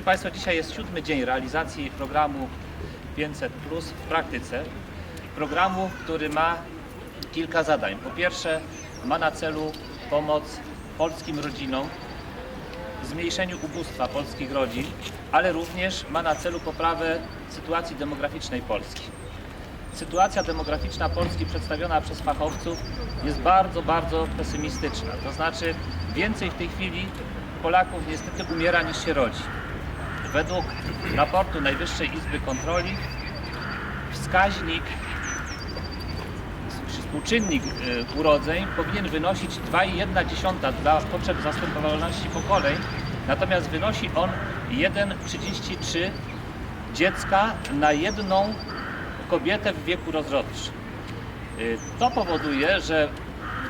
Drodzy Państwo, dzisiaj jest siódmy dzień realizacji programu 500 Plus w praktyce. Programu, który ma kilka zadań. Po pierwsze, ma na celu pomoc polskim rodzinom, zmniejszeniu ubóstwa polskich rodzin, ale również ma na celu poprawę sytuacji demograficznej Polski. Sytuacja demograficzna Polski przedstawiona przez fachowców jest bardzo, bardzo pesymistyczna. To znaczy więcej w tej chwili Polaków niestety umiera niż się rodzi. Według raportu Najwyższej Izby Kontroli wskaźnik czy współczynnik y, urodzeń powinien wynosić 2,1 dla potrzeb zastępowalności pokoleń, natomiast wynosi on 1,33 dziecka na jedną kobietę w wieku rozrodczym. Y, To powoduje, że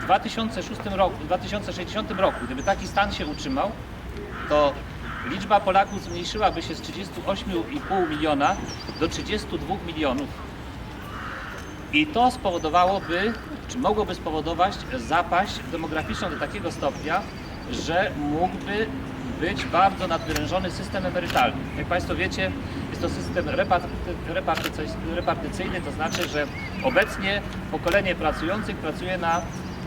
w 2006 roku, w 2060 roku, gdyby taki stan się utrzymał, to liczba Polaków zmniejszyłaby się z 38,5 miliona do 32 milionów. I to spowodowałoby, czy mogłoby spowodować zapaść demograficzną do takiego stopnia, że mógłby być bardzo nadwyrężony system emerytalny. Jak Państwo wiecie, jest to system reparty- repartycy- repartycyjny, to znaczy, że obecnie pokolenie pracujących pracuje na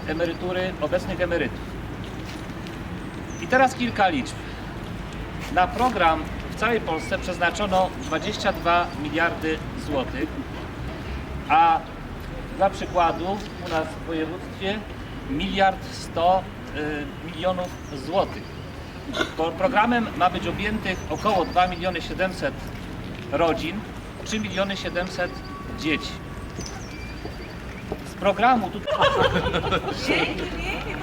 emerytury obecnych emerytów. I teraz kilka liczb. Na program w całej Polsce przeznaczono 22 miliardy złotych, a dla przykładu u nas w województwie miliard 100 y, milionów złotych. Pro- Programem ma być objętych około 2 miliony 700 rodzin, 3 miliony 700 dzieci. Z programu tutaj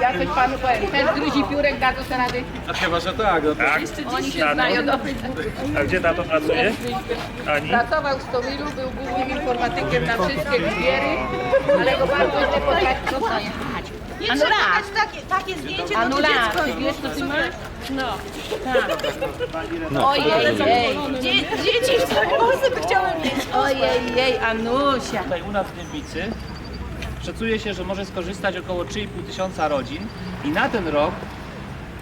Ja coś panu powiem. Ten gryzi piórek da do rady. A chyba, że tak. No to... tak, Oni się znają do a gdzie tato pracuje? Ani? Pracował w Stomilu, był głównym informatykiem na wszystkie zbiery, ale go bardzo źle potrafił. Nie trzeba dać takie, takie zdjęcie, no to Anula, dziecko ty wiesz co ty masz? No. Ojej, jej. Dzie, dzieci w Polsce by chciały mieć. Ojej, jej, Anusia. Tutaj u nas w Dębicy szacuje się, że może skorzystać około 3,5 tysiąca rodzin i na ten rok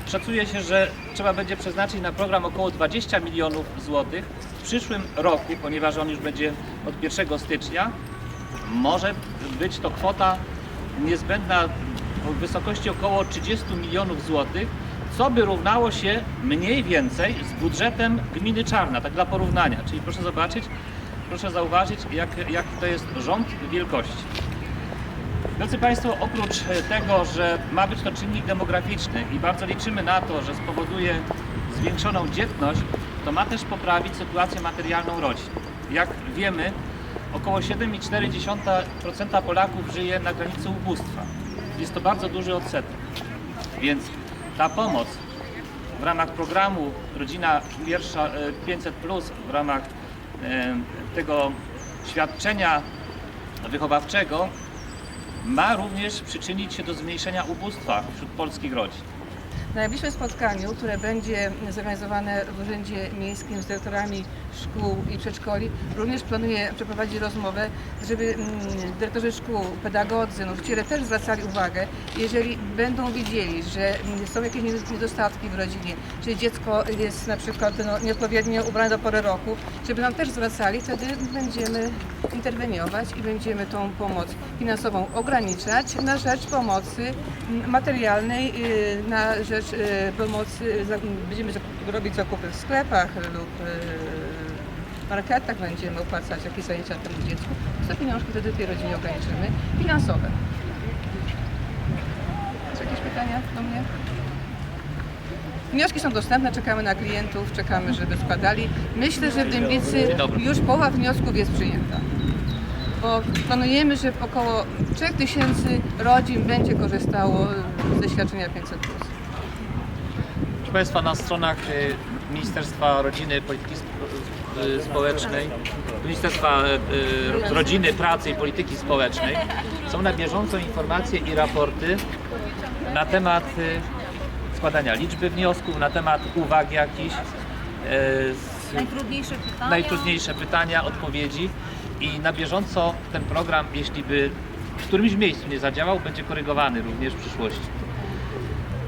szacuje się, że trzeba będzie przeznaczyć na program około 20 milionów złotych. W przyszłym roku, ponieważ on już będzie od 1 stycznia, może być to kwota niezbędna w wysokości około 30 milionów złotych, co by równało się mniej więcej z budżetem gminy Czarna, tak dla porównania. Czyli proszę zobaczyć, proszę zauważyć, jak, jaki to jest rząd wielkości. Drodzy Państwo, oprócz tego, że ma być to czynnik demograficzny i bardzo liczymy na to, że spowoduje zwiększoną dzietność, to ma też poprawić sytuację materialną rodzin. Jak wiemy, około 7,4% Polaków żyje na granicy ubóstwa. Jest to bardzo duży odsetek. Więc ta pomoc w ramach programu Rodzina Pierwsza e, 500 w ramach e, tego świadczenia wychowawczego ma również przyczynić się do zmniejszenia ubóstwa wśród polskich rodzin. Na najbliższym spotkaniu, które będzie zorganizowane w Urzędzie Miejskim z dyrektorami szkół i przedszkoli, również planuję przeprowadzić rozmowę, żeby mm, dyrektorzy szkół, pedagodzy, nauczyciele też zwracali uwagę, jeżeli będą widzieli, że mm, są jakieś niedostatki w rodzinie, czy dziecko jest na przykład no, nieodpowiednio ubrane do pory roku, żeby nam też zwracali, wtedy będziemy interweniować i będziemy tą pomoc finansową ograniczać na rzecz pomocy mm, materialnej, y, na rzecz pomocy, za- będziemy robić zakupy w sklepach lub y, marketach, będziemy opłacać jakieś zajęcia temu dziecku. Te pieniążki wtedy tej rodzinie ograniczymy, finansowe. Czy jakieś pytania do mnie? Wnioski są dostępne, czekamy na klientów, czekamy, żeby składali. Myślę, że w Dębicy już połowa wniosków jest przyjęta. Bo planujemy, że około 3000 rodzin będzie korzystało ze świadczenia 500. Proszę Państwa, na stronach y, Ministerstwa Rodziny Polityki y, Społecznej, Ministerstwa y, Rodziny, Pracy i Polityki Społecznej są na bieżąco informacje i raporty na temat składania liczby wniosków, na temat uwag jakichś, Najtrudniejsze pytania. najtrudniejsze pytania, odpowiedzi i na bieżąco ten program, jeśli by w którymś miejscu nie zadziałał, będzie korygowany również w przyszłości.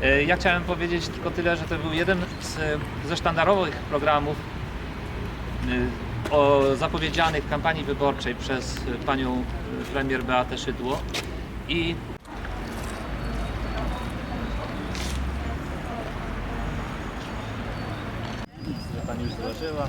E, Ja chciałem powiedzieć tylko tyle, że to był jeden z, ze sztandarowych programów y, o zapowiedzianych w kampanii wyborczej przez panią premier Beatę Szydło i pani już złożyła.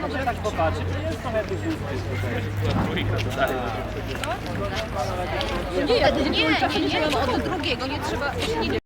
Może tak popatrzeć. Jest trochę tych trójka dodaje. Nie, nie, nie, nie, od drugiego nie trzeba. Nie,